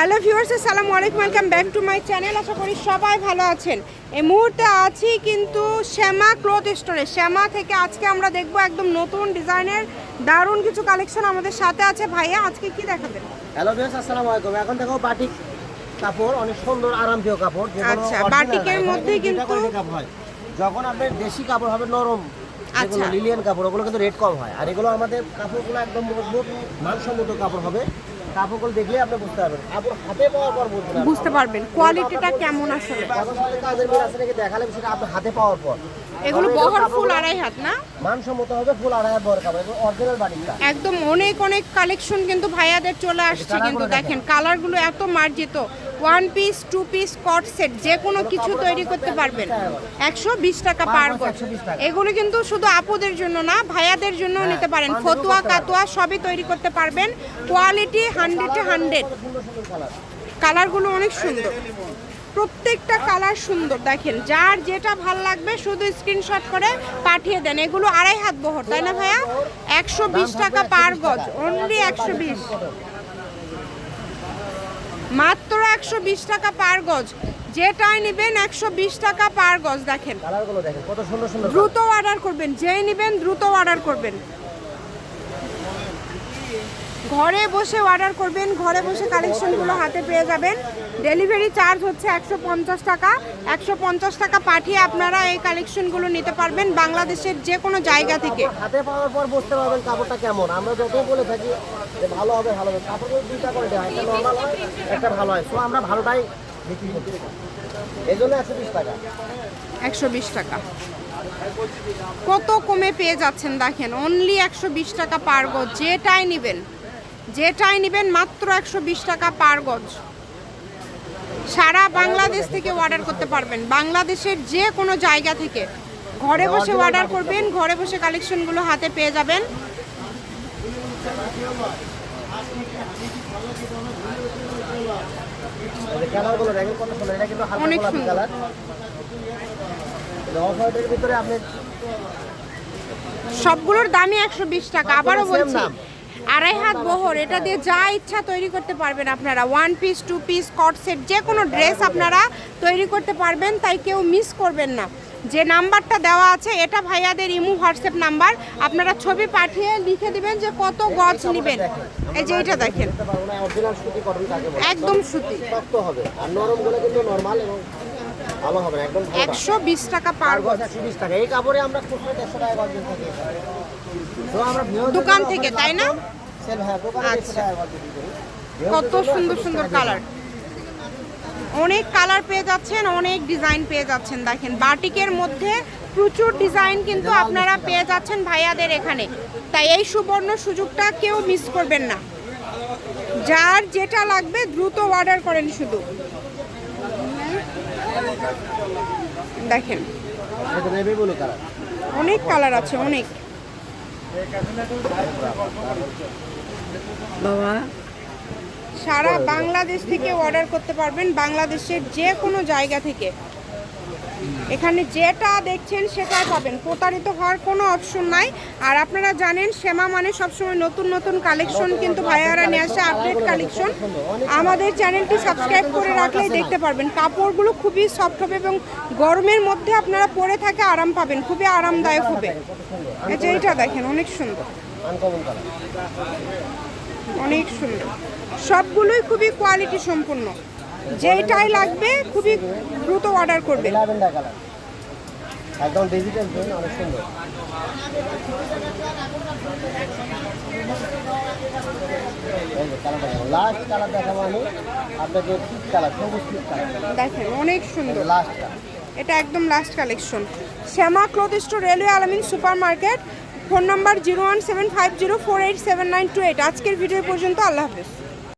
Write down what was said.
Hello viewers আসসালামু আলাইকুম welcome back to my channel. আশা করি সবাই ভালো আছেন। এই মুহূর্তে আছি কিন্তু শ্যামা ক্লথ স্টোরে। শ্যামা থেকে আজকে আমরা দেখব একদম নতুন ডিজাইনের দারুণ কিছু কালেকশন আমাদের সাথে আছে। ভাইয়া আজকে কি দেখাবেন? হ্যালো ভিউয়ার্স আসসালামু আলাইকুম। এখন দেখো বাটিক কাপড় অনেক সুন্দর আরামপ্রিয় কাপড়। আচ্ছা, বাটিকের। মধ্যেই কিন্তু- যখন আপনার দেশি কাপড় হবে নরম আচ্ছা। লিলিয়ান কাপড় ওগুলো কিন্তু রেট কম হয়। আর এগুলো আমাদের কাপড়গুলো একদম মজবুত মানসম্মত কাপড় হবে। কাপড়গুলো দেখলে আপনি বুঝতে পারবেন। কাপড় হাতে পাওয়ার পর বুঝতে পারবেন। কোয়ালিটিটা কেমন আসলে? কাজের মিল আছে নাকি দেখালে সেটা আপনি হাতে পাওয়ার পর। এগুলো বহর ফুল আড়াই হাত না? মানসম্মত হবে ফুল আড়াই হাত বড় কাপড় অরিজিনাল বাটিকটা। একদম অনেক অনেক কালেকশন কিন্তু ভাইয়াদের চলে আসছে কিন্তু দেখেন। দেখেন কালারগুলো এত মার্জিত। ওয়ান পিস টু পিস কট সেট যে কোনো কিছু তৈরি করতে পারবেন। একশো বিশ টাকা পার পার গজ গজ 120 টাকা। এগুলো কিন্তু শুধু আপুদের জন্য না ভাইয়াদের জন্য হ্যাঁ, নিতে পারেন। ফতুয়া কাতুয়া সবই তৈরি করতে পারবেন। কোয়ালিটি হান্ড্রেড টু হান্ড্রেড কালারগুলো অনেক সুন্দর। প্রত্যেকটা কালার সুন্দর দেখেন। যার যেটা ভালো লাগবে শুধু স্ক্রিনশট করে পাঠিয়ে দেন। এগুলো আড়াই হাত বহর তাই না ভাইয়া? একশো বিশ টাকা পার গজ অনলি একশো বিশ। মাত্র একশো বিশ টাকা পার গজ। যেটাই নেবেন একশো বিশ টাকা পার গজ দেখেন। দ্রুত অর্ডার করবেন যেই নেবেন দ্রুত অর্ডার করবেন। ঘরে বসে অর্ডার করবেন ঘরে বসে কালেকশনগুলো হাতে পেয়ে যাবেন। ডেলিভারি চার্জ হচ্ছে একশো পঞ্চাশ টাকা। একশো পঞ্চাশ টাকা পাঠিয়ে আপনারা এই কালেকশনগুলো নিতে পারবেন বাংলাদেশের যে কোনো জায়গা থেকে। হাতে পাওয়ার পর বুঝতে পারবেন কাপড়টা কেমন। আমরা যতই বলে থাকি যে ভালো হবে ভালো হবে। কাপড়গুলো দুইটা কোয়ালিটি হয় একটা নর্মাল হয় একটা ভালো হয়। তো আমরা ভালোটাই বিক্রি করতে এই জন্য একশো বিশ টাকা। একশো বিশ টাকা। কত কমে পেয়ে যাচ্ছেন দেখেন। অনলি একশো বিশ টাকা পার গজ যেটাই নেবেন। যেটাই নেবেন মাত্র একশো বিশ টাকা পার গজ। সারা বাংলাদেশ থেকে অর্ডার করতে পারবেন। বাংলাদেশের যে কোনো জায়গা থেকে। ঘরে বসে অর্ডার করবেন ঘরে বসে কালেকশনগুলো হাতে পেয়ে যাবেন। হালকা অনেক সুন্দর। সবগুলোর দামই একশো বিশ টাকা। আবারও বলছি। আড়াই হাত বহর, এটা দিয়ে যা ইচ্ছা তৈরি করতে পারবেন আপনারা। ওয়ান পিস টু পিস কট সেট যে কোনো ড্রেস আপনারা তৈরি করতে পারবেন, তাই কেউ মিস করবেন না। যে নাম্বারটা দেওয়া আছে, এটা ভাইয়াদের ইমু, হোয়াটসঅ্যাপ নাম্বার। আপনারা ছবি পাঠিয়ে লিখে দিবেন যে কত গজ নেবেন। এই যে এটা দেখেন। একদম সুতি। একশো বিশ টাকা পার গজ। একশো বিশ টাকা, এই কাপড়ে আমরা টাকা গজ দোকান থেকে, তাই না? আচ্ছা। কত সুন্দর সুন্দর কালার। অনেক কালার পেয়ে যাচ্ছেন অনেক ডিজাইন পেয়ে যাচ্ছেন দেখেন। বাটিকের মধ্যে প্রচুর ডিজাইন কিন্তু আপনারা পেয়ে যাচ্ছেন ভাইয়াদের এখানে। তাই এই সুবর্ণ সুযোগটা কেউ মিস করবেন না। যার যেটা লাগবে দ্রুত অর্ডার করেন শুধু। দেখেন। অনেক কালার আছে অনেক। বাবা। সারা বাংলাদেশ থেকে অর্ডার করতে পারবেন বাংলাদেশের যে কোনো জায়গা থেকে। এখানে যেটা দেখছেন সেটাই পাবেন। প্রতারিত হওয়ার কোনো অপশন নাই। আর আপনারা জানেন শ্যামা মানে সবসময় নতুন নতুন কালেকশন কিন্তু ভাইয়ারা নিয়ে আসে আপডেট কালেকশন আমাদের চ্যানেলটি সাবস্ক্রাইব করে রাখলেই দেখতে পারবেন। কাপড়গুলো খুবই সফট হবে এবং গরমের মধ্যে আপনারা পরে থাকে আরাম পাবেন খুবই আরামদায়ক হবে। যে এইটা দেখেন অনেক সুন্দর। অনেক সুন্দর। সবগুলোই খুবই কোয়ালিটি সম্পূর্ণ। যেইটাই লাগবে খুবই দ্রুত অর্ডার করবে। একদম ডিজিটাল অনেক সুন্দর। লাস্ট কালার দেখাবো আমি। আপনাকে পিক কালার সবুজ পিক কালার দেখেন অনেক সুন্দর। এটা একদম last collection Shyama cloth store railway Alamin super market phone number zero one seven five zero four eight seven nine two eight আজকের ভিডিও পর্যন্ত আল্লাহ হাফেজ।